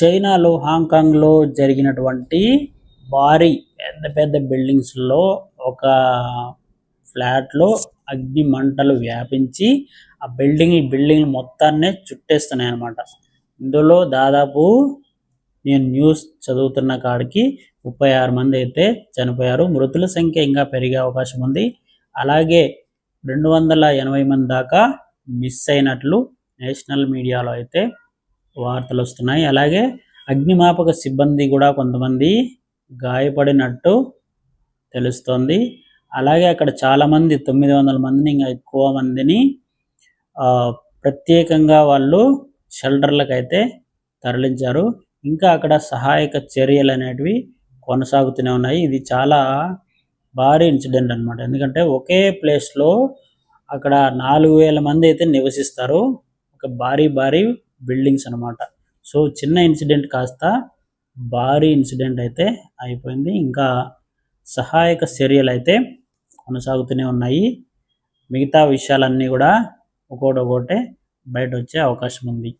చైనాలో హాంకాంగ్లో జరిగినటువంటి భారీ పెద్ద పెద్ద బిల్డింగ్స్లో ఒక ఫ్లాట్లో అగ్ని మంటలు వ్యాపించి ఆ బిల్డింగ్ బిల్డింగ్ మొత్తాన్నే చుట్టేస్తున్నాయి అన్నమాట ఇందులో దాదాపు నేను న్యూస్ చదువుతున్న కాడికి ముప్పై ఆరు మంది అయితే చనిపోయారు. మృతుల సంఖ్య ఇంకా పెరిగే అవకాశం ఉంది. అలాగే రెండు వందల ఎనభై మంది దాకా మిస్ అయినట్లు నేషనల్ మీడియాలో అయితే వార్తలు వస్తున్నాయి అలాగే అగ్నిమాపక సిబ్బంది కూడా కొంతమంది గాయపడినట్టు తెలుస్తోంది. అలాగే అక్కడ చాలామంది తొమ్మిది వందల మందిని ఇంకా ఎక్కువ మందిని ప్రత్యేకంగా వాళ్ళు షెల్టర్లకు అయితే తరలించారు. ఇంకా అక్కడ సహాయక చర్యలు అనేటివి కొనసాగుతూనే ఉన్నాయి. ఇది చాలా భారీ ఇన్సిడెంట్ అన్నమాట. ఎందుకంటే ఒకే ప్లేస్లో అక్కడ నాలుగు వేల మంది అయితే నివసిస్తారు. ఒక భారీ భారీ బిల్డింగ్స్ అన్నమాట. సో చిన్న ఇన్సిడెంట్ కాస్త భారీ ఇన్సిడెంట్ అయితే అయిపోయింది. ఇంకా సహాయక చర్యలు అయితే కొనసాగుతూనే ఉన్నాయి. మిగతా విషయాలన్నీ కూడా ఒక్కొక్కటి బయట వచ్చే అవకాశం ఉంది